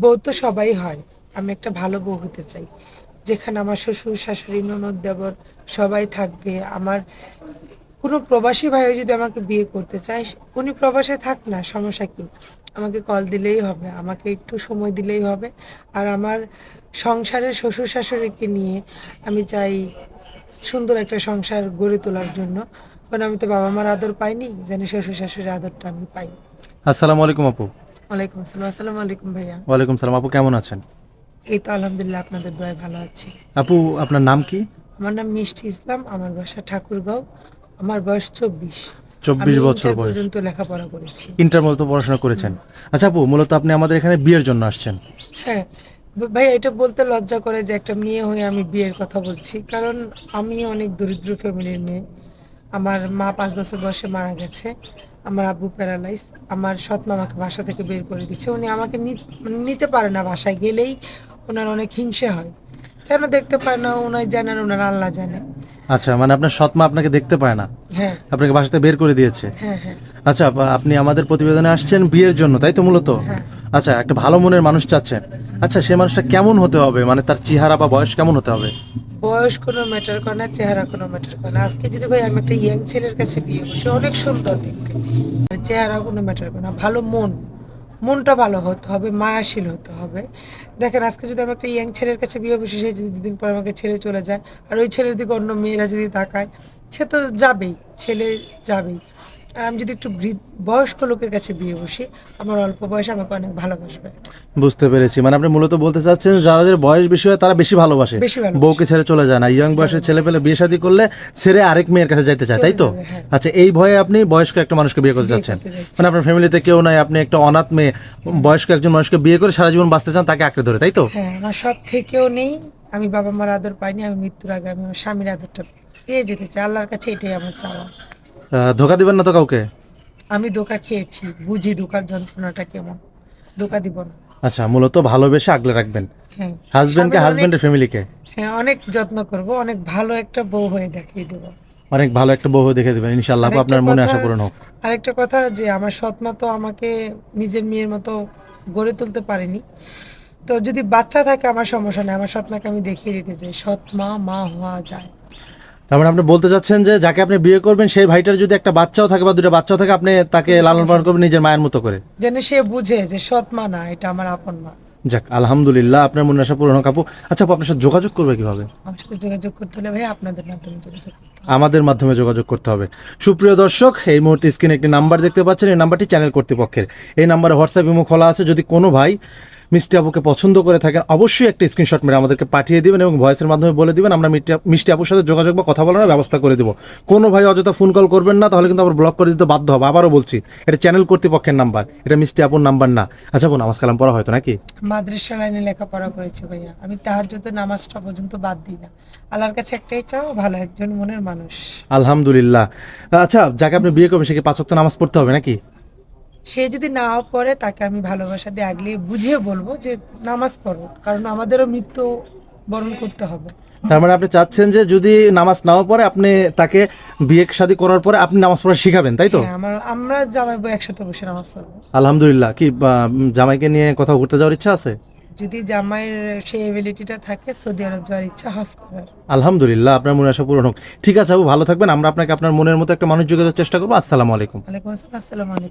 বউ তো সবাই হয়। আমি একটা ভালো বউ হতে চাই। যেখানে আমার শ্বশুর, শাশুড়ি, ননদ, দেবর সবাই থাকবে। আমার কোনো প্রবাসী ভাই যদি আমাকে বিয়ে করতে চায়, উনি প্রবাসে থাক না, সমস্যা কি? আমাকে কল দিলেই হবে, আমাকে একটু সময় দিলেই হবে। আর আমার সংসারের শ্বশুর, শাশুড়িকে নিয়ে আমি চাই সুন্দর একটা সংসার গড়ে তোলার জন্য। কারণ আমি তো বাবা মার আদর পাইনি যেন শ্বশুর, শাশুড়ির আদরটা আমি পাই। আসসালামু আলাইকুম আপু। ওয়ালাইকুম আসসালাম। আসসালামু আলাইকুম ভাইয়া। ওয়ালাইকুম সালাম আপু কেমন আছেন? এই তো আলহামদুলিল্লাহ আপনাদের দোয়ায় ভালো আছি। আপু আপনার নাম কি? আমার নাম মিষ্টি ইসলাম আমার বাসা ঠাকুরগাঁও। আমার বয়স চব্বিশ। চব্বিশ বছর বয়স। পর্যন্ত লেখাপড়া করেছি। ইন্টার মূলত পড়াশোনা করেছেন। আচ্ছা আপু মূলত আপনি আমাদের এখানে বিয়ের জন্য আসছেন। হ্যাঁ। ভাই এটা বলতে লজ্জা করে যে একটা মেয়ে হয়ে আমি বিয়ের কথা বলছি। কারণ আমি অনেক দরিদ্র ফ্যামিলির মেয়ে। আমার মা পাঁচ বছর বয়সে মারা গেছে। আমার আব্বু প্যারালাইজ আমার সৎ মামাকে বাসা থেকে বের করে দিচ্ছে। উনি আমাকে নিতে পারে না বাসায় গেলেই ওনার অনেক হিংসে হয়। কেন দেখতে পায় না? ওনার জানেন ওনার আল্লাহ জানে। আচ্ছা মানে আপনার সৎমা আপনাকে দেখতে পায় না? হ্যাঁ। আপনাকে বাসাতে বের করে দিয়েছে? হ্যাঁ হ্যাঁ। আচ্ছা আপনি আমাদের প্রতিবেদনে আসছেন বিয়ের জন্য তাই তো মূলত? হ্যাঁ। আচ্ছা একটা ভালো মনের মানুষ চাচ্ছেন আচ্ছা সেই মানুষটা কেমন হতে হবে? মানে তার চেহারা বা বয়স কেমন হতে হবে? বয়স কোনো ম্যাটার করে না, চেহারা কোনো ম্যাটার করে না। আজকে যদি ভাই আমি একটা ইয়াং ছেলের কাছে বিয়ে বসে অনেক সুন্দর দেখতে। আর চেহারা কোনো ম্যাটার করে না, ভালো মন। মনটা ভালো হতে হবে, মায়াশীল হতে হবে। দেখেন, আজকে যদি আমি একটা ইয়াং ছেলের কাছে বিয়ে বসে সে যদি দুদিন পর আমাকে ছেড়ে চলে যায়, আর ওই ছেলের দিকে অন্য মেয়েরা যদি তাকায়, সে তো যাবেই, ছেলে যাবেই। আর আমি যদি একটু বৃদ্ধ বয়স্ক লোকের কাছে বিয়ে বসি আমার অল্প বয়সে আমাকে অনেক ভালোবাসবে। বুঝতে পেরেছি। মানে আপনি মূলত বলতে চাচ্ছেন যাদের বয়স বেশি হয় তারা বেশি ভালোবাসে। বউকে ছেড়ে চলে যায় না। ইয়ং বয়সের ছেলে পেলে বিয়ে শাদী করলে ছেড়ে আরেক মেয়ের কাছে যাইতে চায় তাই তো? হ্যাঁ। আচ্ছা এই ভয়ে আপনি বয়স্ক একটা মানুষকে বিয়ে করতে চাচ্ছেন। মানে আপনার ফ্যামিলিতে কেউ নাই আপনি একটা অনাথ মেয়ে বয়স্ক একজন মানুষকে বিয়ে করে সারা জীবন বাঁচতে চান তাকে আঁকড়ে ধরে তাই তো? হ্যাঁ আমার সব থেকেও নেই আমি বাবা মার আদর পাইনি আমি মৃত্যুর আগে আমি আমার স্বামীর আদরটা পেয়ে যেতে চাই আল্লাহর কাছে এটাই আমার চাওয়া। ধোকা দিবেন না তো কাউকে? আমি ধোকা খেয়েছি বুঝি ধোকার যন্ত্রণাটা কেমন। ধোকা দিব না। আচ্ছা মূলত ভালোবেসে আগলে রাখবেন। হ্যাঁ। হাজবেন্ডকে হাজবেন্ডের ফ্যামিলিকে হ্যাঁ অনেক যত্ন করব অনেক ভালো একটা বউ হয়ে দেখিয়ে দেবো। অনেক ভালো একটা বউ দেখে দেবেন ইনশাআল্লাহ আপনার মনে আশা পূরণ হোক। আরেকটা কথা যে আমার সৎমা তো আমাকে নিজের মেয়ের মতো গড়ে তুলতে পারেনি। তো যদি বাচ্চা থাকে আমার সমস্যা নেই। আমার সৎমাকে আমি দেখিয়ে দিতে চাই। সৎমা মা হওয়া যায়। তার মানে আপনি বলতে চাচ্ছেন যে যাকে আপনি বিয়ে করবেন সেই ভাইটার যদি একটা বাচ্চাও থাকে বা দুটো বাচ্চাও থাকে আপনি তাকে লালন পালন করবেন নিজের মায়ের মতো করে? যেন সে বুঝে যে সৎ মা না এটা আমার আপন মা। যাক আলহামদুলিল্লাহ আপনার মনে আশা পূরণ হোক আপু। আচ্ছা আপু আপনার সাথে যোগাযোগ করবে কীভাবে? আমার সাথে যোগাযোগ করতে হলে ভাই আপনাদের মাধ্যমে যোগাযোগ। আমাদের মাধ্যমে যোগাযোগ করতে হবে। সুপ্রিয় দর্শক, এই মুহূর্তে স্ক্রিনে একটি নাম্বার দেখতে পাচ্ছেন, এই নাম্বারটি চ্যানেল কর্তৃপক্ষের। এই নাম্বারে হোয়াটসঅ্যাপ ইমো খোলা আছে, যদি কোনো ভাই মিষ্টি আপুকে পছন্দ করে থাকেন, অবশ্যই একটা স্ক্রিনশট মেরে আমাদেরকে পাঠিয়ে দিবেন এবং ভয়েসের মাধ্যমে বলে দিবেন, আমরা মিষ্টি আপ- মিষ্টি আপুর সাথে যোগাযোগ বা কথা বলার ব্যবস্থা করে দেবো। কোনো ভাই অযথা ফোন কল করবেন না, তাহলে কিন্তু আবার ব্লক করে দিতে বাধ্য হবে। আবারও বলছি, এটা চ্যানেল কর্তৃপক্ষের নাম্বার, এটা মিষ্টি আপুর নাম্বার না। আচ্ছা বোন, নামাজ কালাম পড়া হয়তো নাকি? মাদ্রাসা লাইনে লেখাপড়া করেছি ভাইয়া। আমি তাহার যত নামাজটা পর্যন্ত বাদ দিই না। আল্লাহর কাছে একটাই চাও, ভালো একজন মনের মানুষ। আলহামদুলিল্লাহ। আচ্ছা যাকে আপনি বিয়ে করবেন সে কি পাঁচ ওয়াক্ত নামাজ পড়তে হবে নাকি? সে যদি না পড়ে তাকে আমি ভালোবাসা দিয়ে আগলে বুঝিয়ে বলব যে নামাজ পড়ো কারণ আমাদেরও মৃত্যু বরণ করতে হবে। তার মানে আপনি চাচ্ছেন যে যদি নামাজ নাও পড়ে আপনি তাকে বিয়ে শাদী করার পরে আপনি নামাজ পড়া শিখাবেন তাই তো? হ্যাঁ, আমার আমরা জামাই বউ একসাথে বসে নামাজ পড়ব। আলহামদুলিল্লাহ। কি জামাইকে নিয়ে কোথাও ঘুরতে যাওয়ার ইচ্ছা আছে? যদি জামাইয়ের সেই এবিলিটিটা থাকে সৌদি আরব যাওয়ার ইচ্ছা হজ করার। আলহামদুলিল্লাহ আপনার মনে আশা পূরণ হোক। ঠিক আছে আপু ভালো থাকবেন। আমরা আপনাকে আপনার মনের মতো একটা মানুষ যোগাযোগের চেষ্টা করব। আসসালামু আলাইকুম। ওয়ালাইকুম আসসালাম। আসসালামু আলাইকুম।